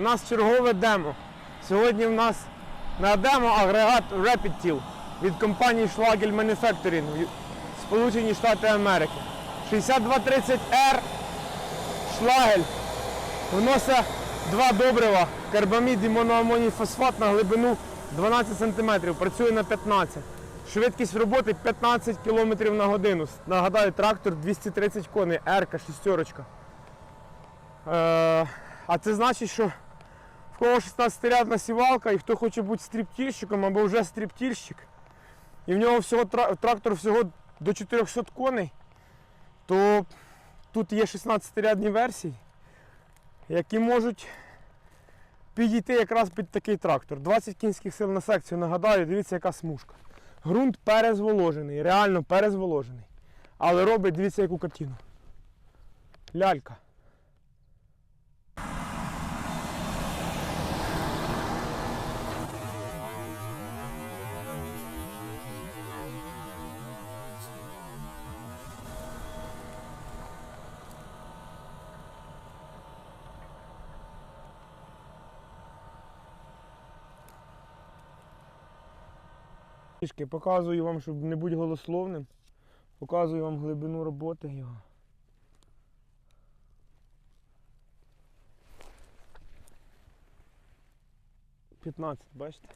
в нас чергове демо. Сьогодні в нас на демо агрегат Rapid від компанії Schlagel Manufacturing, Сполучені Штати Америки. 6230R Schlagel вносить два добрива, карбамід і моноамоній фосфат на глибину 12 см, працює на 15 Швидкість роботи 15 км на годину. Нагадаю, трактор 230 коней, Ерка, шістерочка. Е, а це значить, що кого 16-рядна сівалка і хто хоче бути стріптільщиком або вже стріптільщик, і в нього всього трактор всього до 400 коней, то тут є 16-рядні версії, які можуть підійти якраз під такий трактор. 20 кінських сил на секцію. Нагадаю, дивіться, яка смужка. Грунт перезволожений, реально перезволожений. Але робить, дивіться, яку картину. Лялька. Трішки показую вам, щоб не бути голословним. Показую вам глибину роботи його. П'ятнадцять, бачите?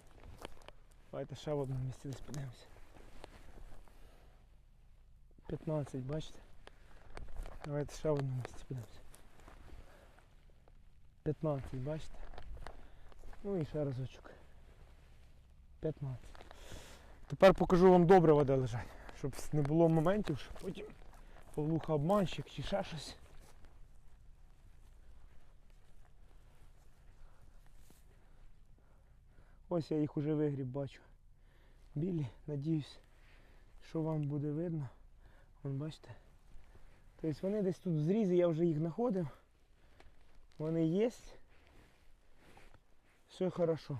Давайте ще в одному місці десь подивимося. 15, бачите? Давайте ще в одному місці подивимося. 15, бачите? Ну і ще разочок. 15. Тепер покажу вам добрива, де лежать, щоб не було моментів, що потім полуха обманщик чи ще щось. Ось я їх уже вигріб бачу. Білі, надіюсь, що вам буде видно. Вон бачите. Тобто вони десь тут в зрізі, я вже їх знаходив. Вони є. Все хорошо.